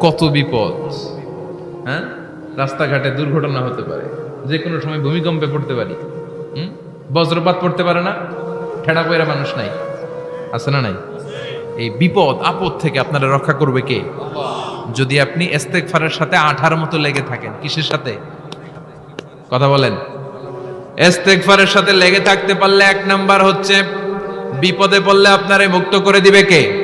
কত বিপদ? হ্যাঁ? রাস্তাঘাটে দুর্ঘটনা হতে পারে যে কোনো সময় ভূমিকম্পে পড়তে পারি। হুম? বজ্রপাত পড়তে পারে না, ঠেড়া পয়রা মানুষ নাই। আছে না নাই? এই বিপদ, আপদ থেকে আপনারা রক্ষা করবে কে? যদি আপনি ইস্তেগফারের সাথে আঠার মতো লেগে থাকেন, কিসের সাথে? কথা বলেন। ইস্তেগফারের সাথে লেগে থাকতে পারলে এক নাম্বার হচ্ছে, বিপদে পড়লে আপনারে মুক্ত করে দিবে কে?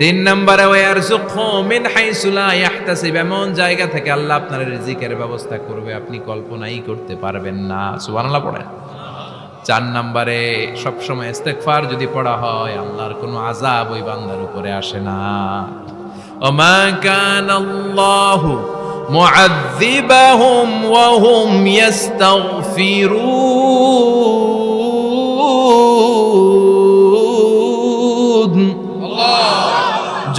তিন নম্বরে মিন হাইসু লা ইয়াহতাসিব, এমন জায়গা থেকে আল্লাহ আপনার রিজিকের ব্যবস্থা করবে, আপনি কল্পনাই করতে পারবেন না। সুবহানাল্লাহ পড়েন। চার নম্বরে, সবসময় ইস্তেগফার যদি পড়া হয়, আল্লাহর কোনো আযাব ওই বান্দার উপরে আসে না। ওমা কানা আল্লাহু মুআযযিবাহুম ওয়া হুম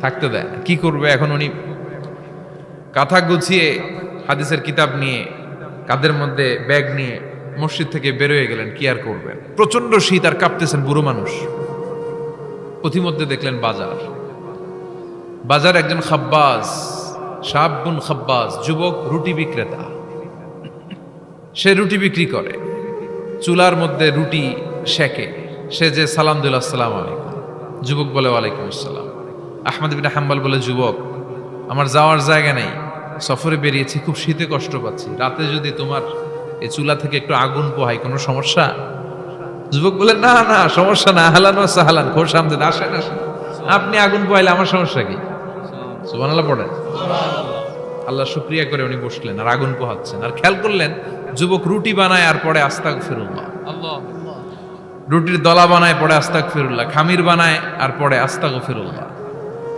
থাকতে দেয় না। কি করবে? এখন উনি কাঁথা গুছিয়ে হাদিসের কিতাব নিয়ে, কাদের মধ্যে ব্যাগ নিয়ে মসজিদ থেকে বেরোয় গেলেন, কি আর করবেন? প্রচণ্ড শীত আর কাঁপতেছেন বুড়ো মানুষ। পথিমধ্যে দেখলেন বাজার। বাজার একজন খাব্বাজ সাবগুন খাব্বাজ, যুবক, রুটি বিক্রেতা। সে রুটি বিক্রি করে। চুলার মধ্যে রুটি শেখে সে যে সালাম দিল আলাইকুম। যুবক বলে, ওয়ালাইকুম আসসালাম। আহমদ বিন হাম্বাল বলে যুবক আমার যাওয়ার জায়গা নেই। সফরে বেরিয়েছি খুব শীতে কষ্ট পাচ্ছি। রাতে যদি তোমার এই চুলা থেকে একটু আগুন পোহাই কোনো সমস্যা? যুবক বলে না না সমস্যা না। হালান ও সাহালান খোশ আমদেদ আসেন আসেন। আপনি আগুন পোহাইলে আমার সমস্যা কি? সুবহানাল্লাহ পড়েন আল্লাহ শুক্রিয়া করে উনি বসলেন আর আগুন পোহাচ্ছেন। আর খেয়াল করলেন যুবক রুটি বানায় আর পরে আস্তাক ফিরুল্লাহ রুটির দলা বানায় পরে আস্তাক ফিরুল্লাহ খামির বানায় আর পরে আস্তাক ফিরুল্লাহ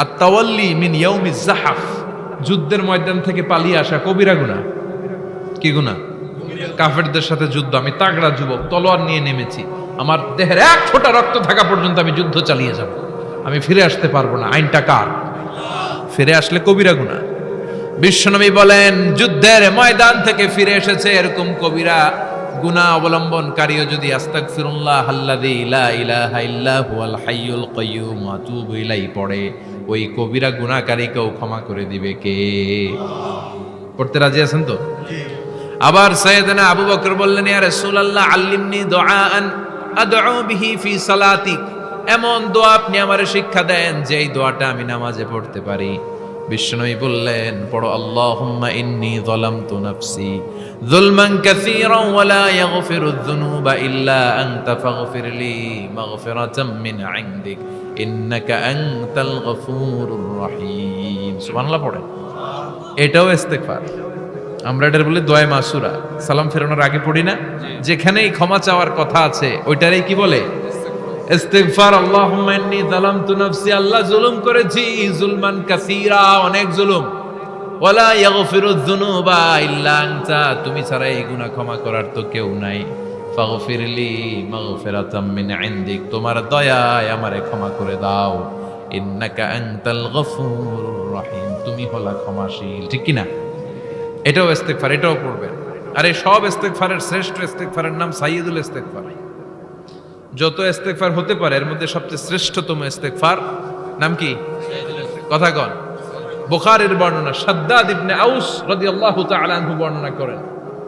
আর তাওয়াল্লি মিন ইয়াউমি জাহাফ যুদ্ধের ময়দান থেকে পালিয়ে আসা কবিরা গুনাহ কি গুনাহ কাফেরদের সাথে যুদ্ধ। আমি তাগড়া যুবক, তলোয়ার নিয়ে নেমেছি। আমার দেহের এক ফোঁটা রক্ত থাকা পর্যন্ত আমি যুদ্ধ চালিয়ে যাব। আমি ফিরে আসতে পারব না। আইনটা কার? ফিরে আসলে কবিরা গুনাহ বিশ্বনবী বলেন, যুদ্ধের ময়দান থেকে ফিরে এসেছে এরকম কবিরা গুনাহ অবলম্বনকারীও যদি আস্তাগফিরুল্লাহ আল্লাযী লা ইলাহা ইল্লা হুয়াল হাইয়ুল কাইয়্যুম আতুবু ইলাইহি পড়ে ওই কবিরা গুনাহকারীকেও ক্ষমা করে দিবে কে? পড়তে রাজি আছেন তো? আবার সৈয়দনা আবু বকর বললেন, ইয়া রাসূলুল্লাহ, আল্লিমনি দুআআন আদউ বিহি ফি সালাতি এমন দোয়া আপনি আমারে শিক্ষা দেন যে এই দোয়াটা আমি নামাজে পড়তে পারি। বিষ্ণুই বললেন, পড়ো, আল্লাহুম্মা ইন্নী যালামতু নাফসি যুলমান কাসীরান ওয়া লা ইয়াগফিরু যুনুবা ইল্লা আনতা ফাগফিরলি মাগফিরাতাম মিন ইনদিক। ইন্নাকা সুবহানাল্লাহ পড়েন এটাও ইস্তেগফার আমরা এটার বলি দোয়া মাসুরা সালাম ফেরানোর আগে পড়ি না যেখানেই ক্ষমা চাওয়ার কথা আছে, ওইটারই কি বলে? ইস্তিগফার আল্লাহুম্মা ইন্নী যালামতু নাফসি আল্লাহ জুলুম করেছি জুলমান কাসীরা অনেক জুলুম ওয়ালা ইয়াগফিরু যুনুবা ইল্লা আনতা তুমি ছাড়া এই গুনাহ ক্ষমা করার তো কেউ নাই ফাগফিরলি মাগফিরাতাম মিন ইনদিক। তোমার দয়ায় আমারে ক্ষমা করে দাও। ইন্নাকা আনতাল গফুরুর রহিম। তুমি হলা ক্ষমাশীল। ঠিক কি না এটাও ইস্তেগফার, এটাও পড়বেন। আর এই সব ইস্তেগফারের শ্রেষ্ঠ ইস্তেগফারের নাম সাইয়্যিদুল ইস্তেগফার। যত ইস্তেগফার হতে পারে, এর মধ্যে সবচেয়ে শ্রেষ্ঠতম ইস্তেগফার নাম কি? কথা কন। বুখারীর বর্ণনা, সাদ্দাদ ইবনে আউস রাদিয়াল্লাহু তাআলা আনহু বর্ণনা করেন।